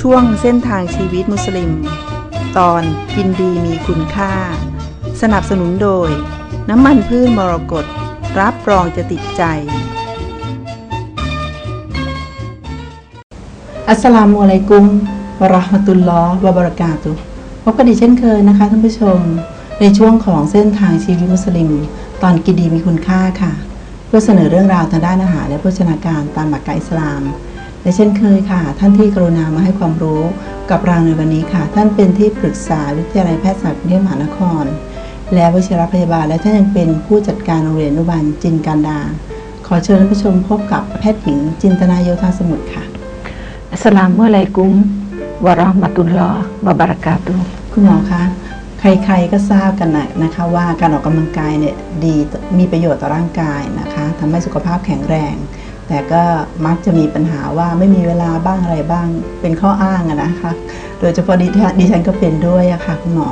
ช่วงเส้นทางชีวิตมุสลิม ตอนกินดีมีคุณค่า สนับสนุนโดย น้ำมันพืชมรกตรับรองจะติดใจ อัสสลามุอะลัยกุมวะราะห์มะตุลลอฮ์วะบะเราะกาตุฮ์พบกันอีกเช่นเคยนะคะท่านผู้ชม ในช่วงของเส้นทางชีวิตมุสลิม ตอนกินดีมีคุณค่าค่ะ เพื่อเสนอเรื่องราวทางด้านอาหารและโภชนาการตามหลักการอิสลาม และเช่นเคยค่ะ ท่านที่กรุณามาให้ความรู้กับเราในวันนี้ค่ะ ท่านเป็นที่ปรึกษาวิทยาลัยแพทยศาสตร์กรุงเทพมหานคร และวชิรพยาบาล และท่านยังเป็นผู้จัดการโรงเรียนอนุบาลจินการดา ขอเชิญท่านผู้ชมพบกับแพทย์หญิงจินตนาโยธาสมุทรค่ะอัสสลามุอะลัยกุมวะเราะห์มะตุลลอฮ์วะบะเราะกาตุฮ์คุณหมอคะใครๆก็ทราบกันนะนะคะว่าการออกกำลังกายเนี่ยดีมีประโยชน์ต่อร่างกายนะคะทำให้สุขภาพแข็งแรง แต่ก็มักจะมีปัญหาว่าไม่มีเวลาบ้างอะไรบ้าง เป็นข้ออ้างอะนะคะ โดยเฉพาะดิฉันดิฉันก็เป็นด้วยอะค่ะคุณหมอ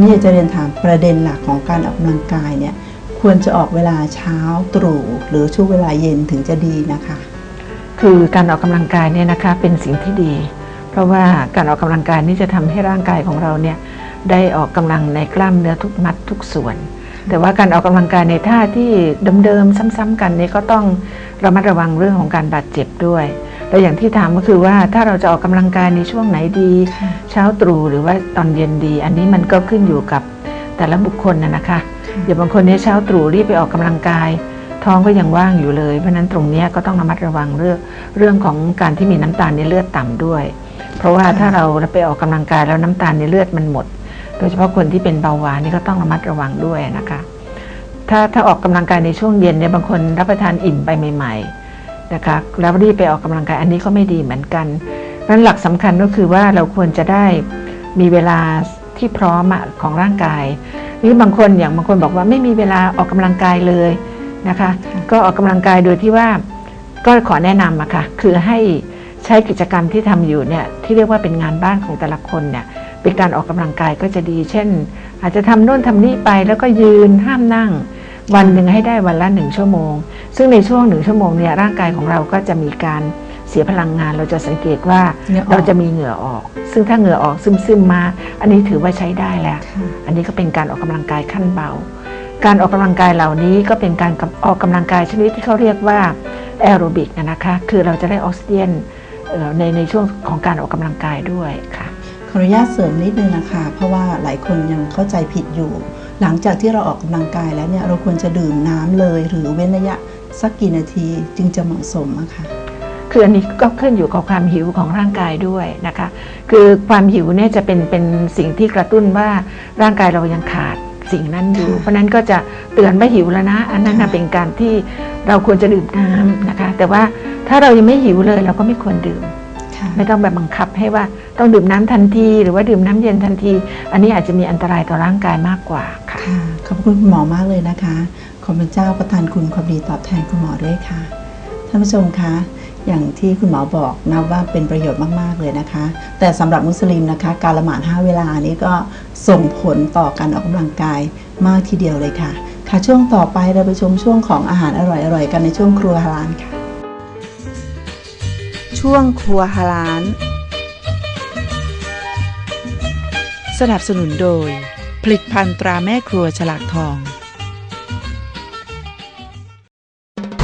นี่ยจะเรียนถามประเด็นหลักของการออกกำลังกายเนี่ยควรจะออกเวลาเช้าตรู่หรือช่วงเวลาเย็นถึงจะดีนะคะ คือการออกกำลังกายเนี่ยนะคะเป็นสิ่งที่ดี เพราะว่าการออกกำลังกายนี่จะทำให้ร่างกายของเราเนี่ยได้ออกกำลังในกล้ามเนื้อทุกมัดทุกส่วน แต่ว่าการออกกำลังกายในท่าที่เดิมๆซ้ำๆกันนี่ก็ต้องระมัดระวังเรื่องของการบาดเจ็บด้วยและอย่างที่ถามก็คือว่าถ้าเราจะออกกำลังกายในช่วงไหนดี เช้าตรู่หรือว่าตอนเย็นดี อันนี้มันก็ขึ้นอยู่กับแต่ละบุคคลนะนะคะเดี๋ยวบางคนเนี่ยเช้าตรู่รีบไปออกกำลังกาย ท้องก็ยังว่างอยู่เลย เพราะฉะนั้นตรงนี้ก็ต้องระมัดระวังเรื่องเรื่องของการที่มีน้ำตาลในเลือดต่ำด้วย เพราะว่าถ้าเราไปออกกำลังกายแล้วน้ำตาลในเลือดมันหมด โดยเฉพาะคนที่เป็นเบาหวานนี่ก็ต้องระมัดระวังด้วยนะคะ ถ้าถ้าออกกำลังกายในช่วงเย็นเนี่ยบางคนรับประทานอิ่มไปใหม่ ๆนะคะ แล้วรีบไปออกกำลังกายอันนี้ก็ไม่ดีเหมือนกันเพราะฉะนั้นหลักสำคัญก็คือว่าเราควรจะได้มีเวลาที่พร้อมของร่างกายนี่บางคนอย่างบางคนบอกว่าไม่มีเวลาออกกำลังกายเลยนะคะ ก็ออกกำลังกายโดยที่ว่าก็ขอแนะนำอะค่ะคือให้ใช้กิจกรรมที่ทำอยู่เนี่ยที่เรียกว่าเป็นงานบ้านของแต่ละคนเนี่ย เป็นการออกกำลังกายก็จะดี เช่น อาจจะทำโน่นทำนี่ไปแล้วก็ยืนห้ามนั่ง วันหนึ่งให้ได้วันละหนึ่งชั่วโมง ซึ่งในช่วงหนึ่งชั่วโมงเนี่ยร่างกายของเราก็จะมีการเสียพลังงานเราจะสังเกตว่าเหงื่อออกเราจะมีเหงื่อออก ซึ่งถ้าเหงื่อออกซึมๆมา อันนี้ถือว่าใช้ได้แล้วค่ะอันนี้ก็เป็นการออกกำลังกายขั้นเบา การออกกำลังกายเหล่านี้ก็เป็นการออกกำลังกายชนิดที่เขาเรียกว่าแอโรบิกนะคะ คือเราจะได้ออกซิเจนเอ่อในในช่วงของการออกกำลังกายด้วยค่ะ ขออนุญาตเสริมนิดนึงนะคะ เพราะว่าหลายคนยังเข้าใจผิดอยู่ หลังจากที่เราออกกำลังกายแล้วเนี่ยเราควรจะดื่มน้ำเลย หรือเว้นระยะสักกี่นาทีจึงจะเหมาะสมอะค่ะคืออันนี้ก็ขึ้นอยู่กับความหิวของร่างกายด้วยนะคะ คือความหิวเนี่ยจะเป็นเป็นสิ่งที่กระตุ้นว่าร่างกายเรายังขาดสิ่งนั้นอยู่ค่ะเพราะฉะนั้นก็จะเตือนว่าหิวแล้วนะ อันนั้นนะค่ะเป็นการที่เราควรจะดื่มน้ำนะคะ แต่ว่าถ้าเรายังไม่หิวเลยเราก็ไม่ควรดื่มค่ะ ไม่ต้องแบบบังคับให้ว่าต้องดื่มน้ำทันที หรือว่าดื่มน้ำเย็นทันที อันนี้อาจจะมีอันตรายต่อร่างกายมากกว่าค่ะค่ะขอบคุณคุณหมอมากเลยนะคะ ขอพระเจ้าประทานคุณความดีตอบแทนคุณหมอด้วยค่ะท่านผู้ชมคะอย่างที่คุณหมอบอกนะว่าเป็นประโยชน์มาก ๆ เลยนะคะ แต่สำหรับมุสลิมนะคะ การละหมาด 5 เวลานี้ก็ส่งผลต่อการออกกำลังกายมากทีเดียวเลยค่ะ ค่ะช่วงต่อไปเราไปชมช่วงของอาหารอร่อยๆกันในช่วงครัวฮาลานค่ะ ช่วงครัวฮาลาน สนับสนุนโดย ผลิตภัณฑ์ตราแม่ครัวฉลากทอง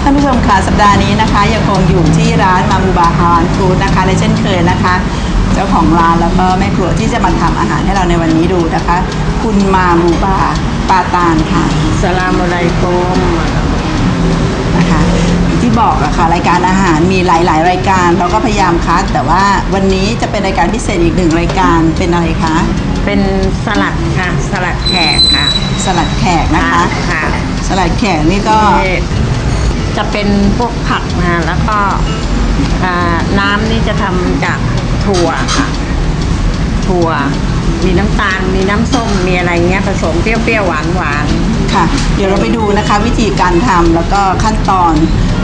ท่านผู้ชมค่ะสัปดาห์นี้นะคะ ยังคงอยู่ที่ร้านมามูบาฮานฟู้ดนะคะและเช่นเคยนะคะ เจ้าของร้านแล้วก็แม่ครัวที่จะมาทำอาหารให้เราในวันนี้ดูนะคะ คุณมามูบาปาตานค่ะสลามอะไรกม บอกอะค่ะรายการอาหารมีหลาย ๆ รายการเราก็พยายามคัดแต่ว่าวันนี้จะเป็นรายการพิเศษอีกหนึ่งรายการเป็นอะไรคะเป็นสลัดค่ะ สลัดแขกค่ะ สลัดแขกนะคะค่ะสลัดแขกนี่ก็ที่จะเป็นพวกผักนะแล้วก็อ่าน้ำนี่จะทำจากถั่วค่ะ ถั่ว มีน้ำตาล มีน้ำส้ม มีอะไรเงี้ยผสมเปรี้ยวๆหวานหวาน ค่ะ เดี๋ยวเราไปดูนะคะวิธีการทำแล้วก็ขั้นตอน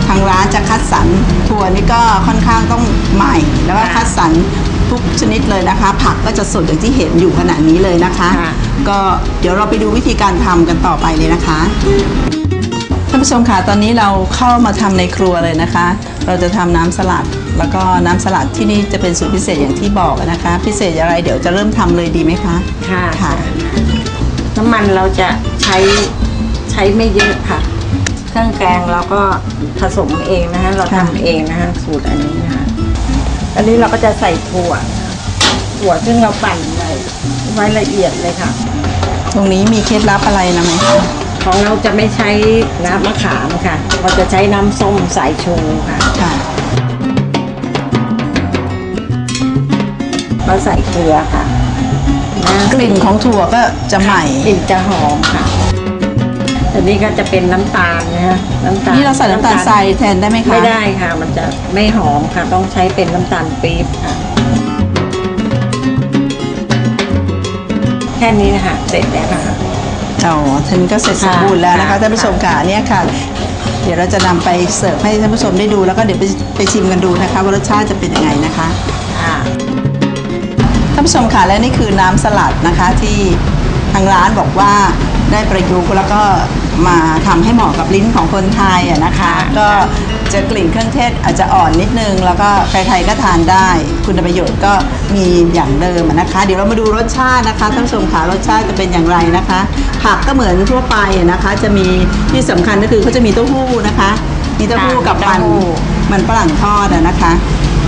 ทางร้านจะคัดสรรถั่วนี่ก็ค่อนข้างต้องใหม่ แล้วก็คัดสรรทุกชนิดเลยนะคะ ผักก็จะสดอย่างที่เห็นอยู่ขณะนี้เลยนะคะก็เดี๋ยวเราไปดูวิธีการทำกันต่อไปเลยนะคะ ท่านผู้ชมค่ะตอนนี้เราเข้ามาทำในครัวเลยนะคะ เราจะทำน้ำสลัด แล้วก็น้ำสลัดที่นี่จะเป็นสูตรพิเศษอย่างที่บอกนะคะ พิเศษอะไรเดี๋ยวจะเริ่มทำเลยดีไหมคะ ค่ะ ค่ะ น้ำมันเราจะใช้ใช้ไม่เยอะค่ะ เครื่องแกงเราก็ผสมเองนะฮะเราค่ะทำเองนะฮะสูตรอันนี้นะคะอันนี้เราก็จะใส่ถั่วนะคะถั่วซึ่งเราปั่นไว้ไว้ละเอียดเลยค่ะ ตรงนี้มีเคล็ดลับอะไรนะไหมคะของเราจะไม่ใช้น้ำมะขามค่ะ เราจะใช้น้ำส้มสายชูค่ะค่ะเราใส่เกลือค่ะนะกลิ่นของถั่วก็จะใหม่กลิ่นจะหอมค่ะ อันนี้ก็จะเป็นน้ำตาลนะฮะน้ำตาลนี่เราใส่น้ำตาลทรายแทนได้ไหมคะไม่ได้ค่ะ มันจะไม่หอมค่ะ ต้องใช้เป็นน้ำตาลปี๊บค่ะ แค่นี้นะคะเสร็จแล้วค่ะ อ๋อท่านี้ก็เสร็จสมบูรณ์แล้วนะคะค่ะ ท่านผู้ชมค่ะเนี่ยค่ะ เดี๋ยวเราจะนำไปเสิร์ฟให้ท่านผู้ชมได้ดูแล้วก็เดี๋ยวไปไปชิมกันดูนะคะว่ารสชาติจะเป็นยังไงนะคะ ค่ะ ท่านผู้ชมค่ะและนี่คือน้ำสลัดนะคะที่ทางร้านบอกว่า ได้ประยุกต์แล้วก็มาทำให้เหมาะกับลิ้นของคนไทยอะนะคะ ก็จะกลิ่นเครื่องเทศอาจจะอ่อนนิดนึง แล้วก็ใครๆก็ทานได้ คุณประโยชน์ก็มีอย่างเดิมอะนะคะ เดี๋ยวเรามาดูรสชาตินะคะท่านผู้ชมค่ะรสชาติจะเป็นอย่างไรนะคะ ผักก็เหมือนทั่วไปอะนะคะ จะมีที่สำคัญก็คือเขาจะมีเต้าหู้นะคะ มีเต้าหู้กับมัน เต้าหู้ มันฝรั่งทอดอะนะคะ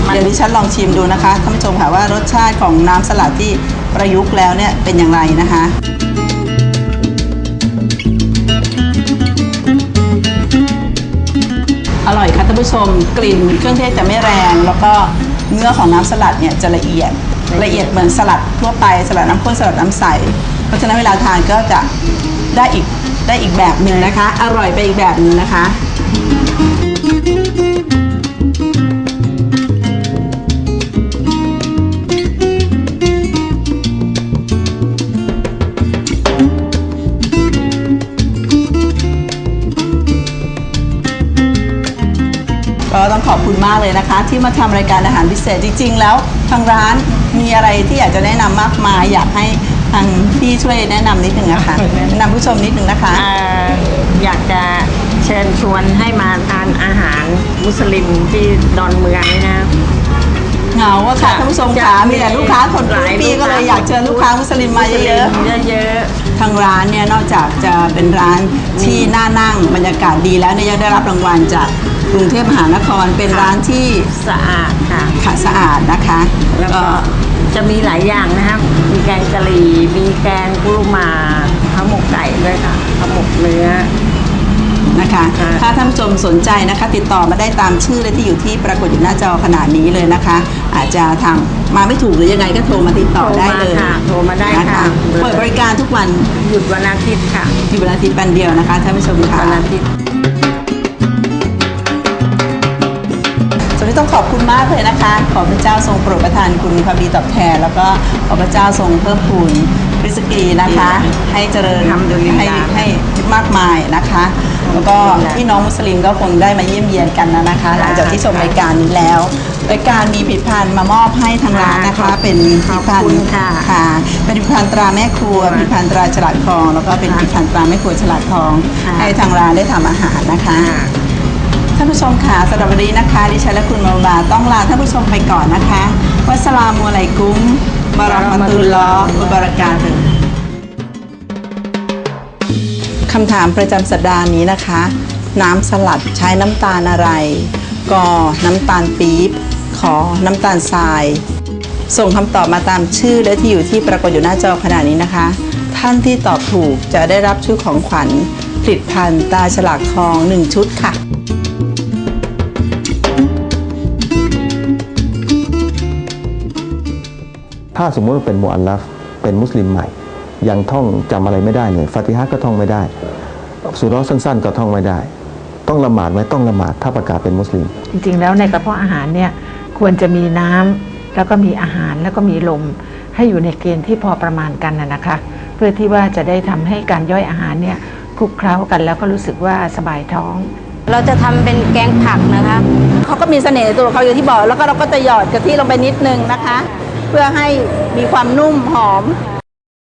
มันเดี๋ยวดิฉันลองชิมดูนะคะท่านผู้ชมค่ะว่ารสชาติของน้ำสลัดที่ประยุกต์แล้วเนี่ยเป็นอย่างไรนะคะ อร่อยค่ะท่านผู้ชมกลิ่นเครื่องเทศจะไม่แรง แล้วก็เนื้อของน้ำสลัดเนี่ยจะละเอียดละเอียดเหมือนสลัดทั่วไปสลัดน้ำข้นสลัดน้ำใส เพราะฉะนั้นเวลาทานก็จะได้อีกได้อีกแบบหนึ่งนะคะ อร่อยไปอีกแบบหนึ่งนะคะ มากเลยนะคะ ที่มาทำรายการอาหารพิเศษจริง ๆ แล้วทางร้านมีอะไรที่อยากจะแนะนำมากมาย อยากให้ทางพี่ช่วยแนะนำนิดนึงนะคะแนะนำผู้ชมนิดนึงนะคะ เอ่ออยากจะเชิญชวนให้มาทานอาหารมุสลิมที่ดอนเมืองนี่นะ เหงาอะค่ะท่านผู้ชมค่ะจะมีแต่ลูกค้าคนหลายปีก็เลยอยากเชิญลูกค้ามุสลิมมาเยอะเยอะๆทางร้านเนี่ยนอกจากจะเป็นร้านที่น่านั่งบรรยากาศดีแล้วเนี่ยยังได้รับรางวัลจาก กรุงเทพมหานครเป็นร้านที่ๆสะอาดค่ะขาสะอาดนะคะ แล้วก็จะมีหลายอย่างนะครับ มีแกงกะหรี่ มีแกงกุรุมาข้าวหมกไก่ด้วยค่ะข้าวหมกเนื้อ นะคะ ค่ะ ถ้าท่านผู้ชมสนใจนะคะ ติดต่อมาได้ตามชื่อและที่อยู่ที่ปรากฏอยู่หน้าจอขนาดนี้เลยนะคะ อาจจะทางมาไม่ถูกหรือยังไงก็โทรมาติดต่อได้เลยโทรมาได้นะค่ะคะเปิดบริการทุกวันหยุดวันอาทิตย์ค่ะ ที่วันอาทิตย์วันเดียวนะคะท่านผู้ชมค่ะ วันอาทิตย์ วัสดีต้องขอบคุณมากเลยนะคะ ขอพระเจ้าทรงโปรดประทานคุณความดีตอบแทน แล้วก็ขอพระเจ้าทรงเพิ่มพูนริสกีนะคะ ให้เจริญอัลฮัมดุลิลลาห์ให้ให้มากมายนะคะ แล้วก็พี่น้องมุสลิมก็คงได้มาเยี่ยมเยียนกันนะนะคะ หลังจากที่ชมรายการนี้แล้วรายการมีผลิตภัณฑ์มามอบให้ทางร้านนะคะ เป็นผลิตภัณฑ์ขอบคุณค่ะค่ะเป็นผลิตภัณฑ์ตราแม่ครัวผลิตภัณฑ์ตราฉลาดทอง แล้วก็เป็นผลิตภัณฑ์ตราแม่ครัวฉลาดทอง ให้ทางร้านได้ทำอาหารนะคะท่านผู้ชมค่ะสำหรับวันนี้นะคะ ดิฉันและคุณมาบาต้องลาท่านผู้ชมไปก่อนนะคะวัสลามุอะลัยกุมบารอมตุลลอฮ์วะบารากาตุฮ์คำถามประจำสัปดาห์นี้นะคะ น้ำสลัดใช้น้ำตาลอะไรกอน้ำตาลปี๊บขอน้ำตาลทราย ส่งคำตอบมาตามชื่อและที่อยู่ที่ปรากฏอยู่หน้าจอขณะนี้นะคะ ท่านที่ตอบถูกจะได้รับชุดของขวัญผลิตภัณฑ์ตาฉลากทอง 1 ชุดค่ะ ถ้าสมมติว่าเป็นมุอัลลัฟเป็นมุสลิมใหม่ ยังท่องจำอะไรไม่ได้เลยฟาติฮะห์ก็ท่องไม่ได้สุเราะห์สั้น ๆ ก็ท่องไม่ได้ ต้องละหมาดไหมต้องละหมาดถ้าประกาศเป็นมุสลิม จริง ๆ แล้วในกระเพาะอาหารเนี่ยควรจะมีน้ำแล้วก็มีอาหารแล้วก็มีลม ให้อยู่ในเกณฑ์ที่พอประมาณกันนะนะคะ เพื่อที่ว่าจะได้ทำให้การย่อยอาหารเนี่ยคลุกเคล้ากันแล้วก็รู้สึกว่าสบายท้อง เราจะทำเป็นแกงผักนะคะเขาก็มีเสน่ห์ในตัวเขาอย่างที่บอกแล้วก็เราก็จะหยอดกะทิลงไปนิดนึงนะคะ เพื่อให้มีความนุ่มหอม